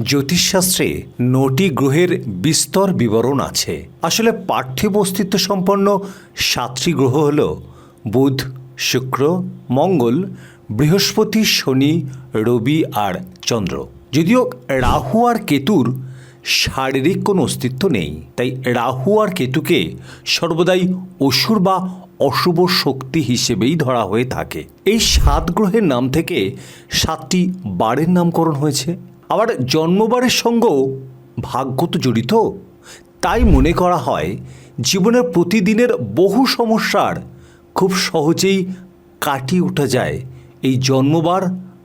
জ্যোতিষশাস্ত্রে নটি গ্রহের বিস্তর বিবরণ আছে। আসলে পাঠ্যবস্তিত্ব সম্পন্ন সাতটি গ্রহ হল বুধ, শুক্র, মঙ্গল, বৃহস্পতি, শনি, রবি আর চন্দ্র। যদিও রাহু আর কেতুর শারীরিক কোনো অস্তিত্ব নেই, তাই রাহু আর কেতুকে সর্বদাই অসুর বা অশুভ শক্তি হিসেবেই ধরা হয়ে থাকে। এই সাত গ্রহের নাম থেকে সাতটি বারের নামকরণ হয়েছে। আবার জন্মবারের সঙ্গেও ভাগ্য তো জড়িত। তাই মনে করা হয়, জীবনের প্রতিদিনের বহু সমস্যার খুব সহজেই কাটিয়ে ওঠা যায় এই জন্মবার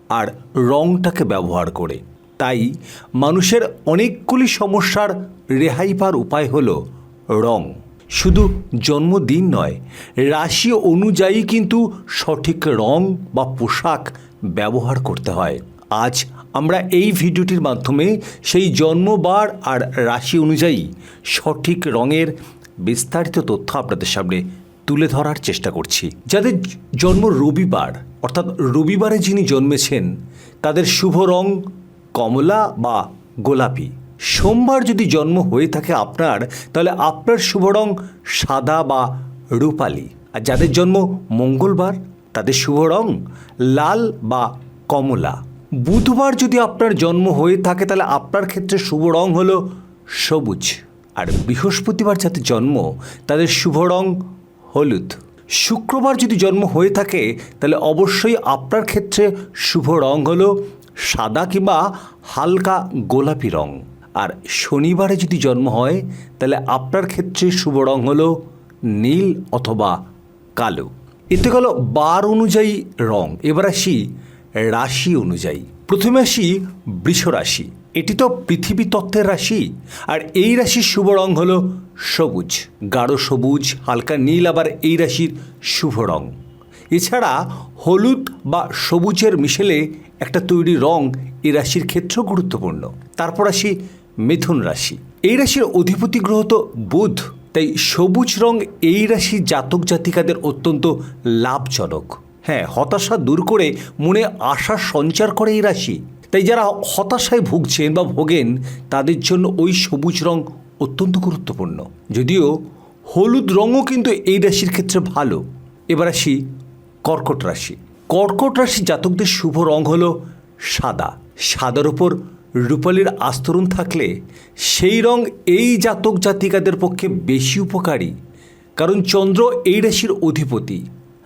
আর রংটাকে ব্যবহার করে। তাই মানুষের অনেকগুলি সমস্যার রেহাই পাওয়ার উপায় হল রং। শুধু জন্মদিন নয়, রাশি অনুযায়ী কিন্তু সঠিক রং বা পোশাক ব্যবহার করতে হয়। আজ আমরা এই ভিডিওটির মাধ্যমে সেই জন্মবার আর রাশি অনুযায়ী সঠিক রঙের বিস্তারিত তথ্য আপনাদের সামনে তুলে ধরার চেষ্টা করছি। যাদের জন্ম রবিবার, অর্থাৎ রবিবারে যিনি জন্মেছেন, তাদের শুভ রং কমলা বা গোলাপি। সোমবার যদি জন্ম হয়ে থাকে আপনার, তাহলে আপনার শুভ রং সাদা বা রূপালি। আর যাদের জন্ম মঙ্গলবার, তাদের শুভ রং লাল বা কমলা। বুধবার যদি আপনার জন্ম হয়ে থাকে, তাহলে আপনার ক্ষেত্রে শুভ রং হলো সবুজ। আর বৃহস্পতিবার যাদের জন্ম, তাদের শুভ রং হলুদ। শুক্রবার যদি জন্ম হয়ে থাকে, তাহলে অবশ্যই আপনার ক্ষেত্রে শুভ রং হলো সাদা কিংবা হালকা গোলাপি রং। আর শনিবারে যদি জন্ম হয়, তাহলে আপনার ক্ষেত্রে শুভ রং হলো নীল অথবা কালো। এতে গেল বার অনুযায়ী রং। এবার আসি রাশি অনুযায়ী। প্রথমে আসি বৃষ রাশি। এটি তো পৃথিবী তত্ত্বের রাশি। আর এই রাশির শুভ রং হলো সবুজ। গাঢ় সবুজ, হালকা নীল, আবার এই রাশির শুভ রং। এছাড়া হলুদ বা সবুজের মিশেলে একটা তৈরি রং এই রাশির ক্ষেত্রেও গুরুত্বপূর্ণ। তারপর আসি মিথুন রাশি। এই রাশির অধিপতি গ্রহ তো বুধ, তাই সবুজ রং এই রাশির জাতক জাতিকাদের অত্যন্ত লাভজনক। হ্যাঁ হতাশা দূর করে মনে আশা সঞ্চার করে এই রাশি। তাই যারা হতাশায় ভুগছেন বা ভোগেন, তাদের জন্য ওই সবুজ রং অত্যন্ত গুরুত্বপূর্ণ। যদিও হলুদ রঙও কিন্তু এই রাশির ক্ষেত্রে ভালো। এবার আসি কর্কট রাশি। কর্কট রাশি জাতকদের শুভ রং হলো সাদা। সাদার ওপর রূপালির আস্তরণ থাকলে সেই রং এই জাতক জাতিকাদের পক্ষে বেশি উপকারী। কারণ চন্দ্র এই রাশির অধিপতি।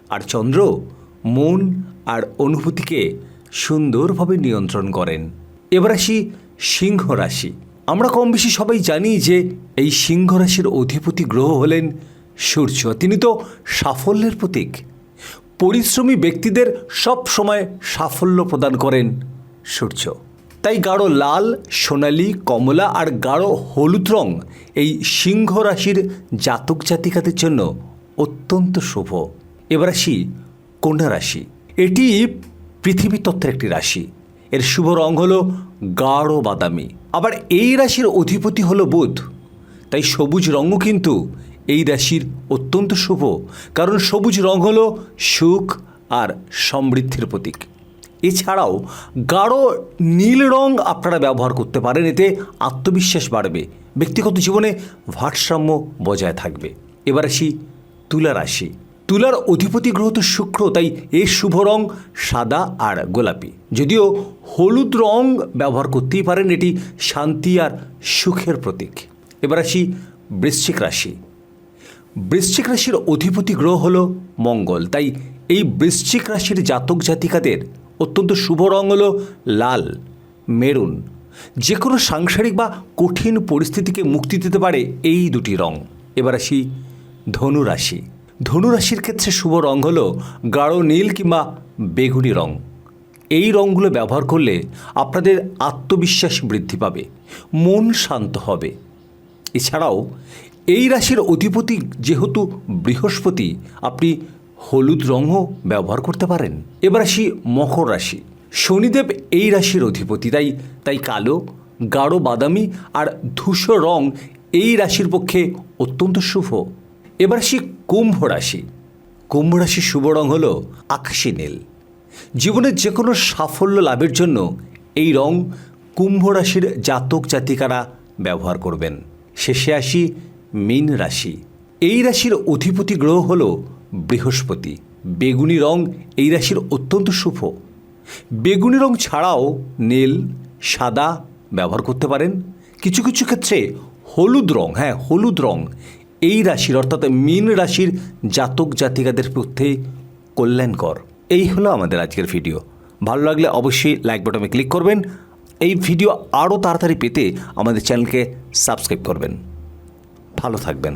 আর চন্দ্র মন আর অনুভূতিকে সুন্দরভাবে নিয়ন্ত্রণ করেন। এবার আসি সিংহ রাশি। আমরা কম বেশি সবাই জানি যে এই সিংহ রাশির অধিপতি গ্রহ হলেন সূর্য। তিনি তো সাফল্যের প্রতীক। পরিশ্রমী ব্যক্তিদের সব সময় সাফল্য প্রদান করেন সূর্য। তাই গাঢ় লাল, সোনালি, কমলা আর গাঢ় হলুদ রং এই সিংহ রাশির জাতক জাতিকাদের জন্য অত্যন্ত শুভ। এবার আসি কন্যা রাশি? এটি পৃথিবী তত্ত্বের একটি রাশি। এর শুভ রং হল গাঢ় বাদামি। আবার এই রাশির অধিপতি হলো বুধ। তাই সবুজ রঙও কিন্তু এই রাশির অত্যন্ত শুভ। কারণ সবুজ রং হল সুখ আর সমৃদ্ধির প্রতীক। এছাড়াও গাঢ় নীল রং আপনারা ব্যবহার করতে পারেন, এতে আত্মবিশ্বাস বাড়বে, ব্যক্তিগত জীবনে ভারসাম্য বজায় থাকবে। এবার আসি তুলা রাশি। তুলার অধিপতি গ্রহ তো শুক্র, তাই এর শুভ রং সাদা আর গোলাপি। যদিও হলুদ রং ব্যবহার করতেই পারেন, এটি শান্তি আর সুখের প্রতীক। এবার আসি বৃশ্চিক রাশি। বৃশ্চিক রাশির অধিপতি গ্রহ হল মঙ্গল, তাই এই বৃশ্চিক রাশির জাতক জাতিকাদের অত্যন্ত শুভ রং হল লাল, মেরুন। যে কোনো সাংসারিক বা কঠিন পরিস্থিতিকে মুক্তি দিতে পারে এই দুটি রং। এবার আসি ধনু রাশি। ধনু রাশির ক্ষেত্রে শুভ রং হলো গাঢ় নীল কিংবা বেগুনি রং। এই রঙগুলো ব্যবহার করলে আপনাদের আত্মবিশ্বাস বৃদ্ধি পাবে, মন শান্ত হবে। এছাড়াও এই রাশির অধিপতি যেহেতু বৃহস্পতি, আপনি হলুদ রঙও ব্যবহার করতে পারেন। এবার আসি মকর রাশি। শনিদেব এই রাশির অধিপতি, তাই তাই কালো, গাঢ় বাদামি আর ধূসর রং এই রাশির পক্ষে অত্যন্ত শুভ। এবার আসি কুম্ভ রাশি। কুম্ভ রাশির শুভ রং হল আকাশী নীল। জীবনের যে কোনো সাফল্য লাভের জন্য এই রং কুম্ভ রাশির জাতক জাতিকারা ব্যবহার করবেন। শেষে আসি মীন রাশি। এই রাশির অধিপতি গ্রহ হল বৃহস্পতি। বেগুনি রং এই রাশির অত্যন্ত শুভ। বেগুনি রং ছাড়াও নীল, সাদা ব্যবহার করতে পারেন। কিছু কিছু ক্ষেত্রে হলুদ রং হ্যাঁ হলুদ রং এই রাশির, অর্থাৎ মীন রাশির জাতক জাতিকাদের পক্ষে কল্যাণকর। এই হলো আমাদের আজকের ভিডিও। ভালো লাগলে অবশ্যই লাইক বাটনে ক্লিক করবেন। এই ভিডিও আরও তাড়াতাড়ি পেতে আমাদের চ্যানেলকে সাবস্ক্রাইব করবেন। ভালো থাকবেন।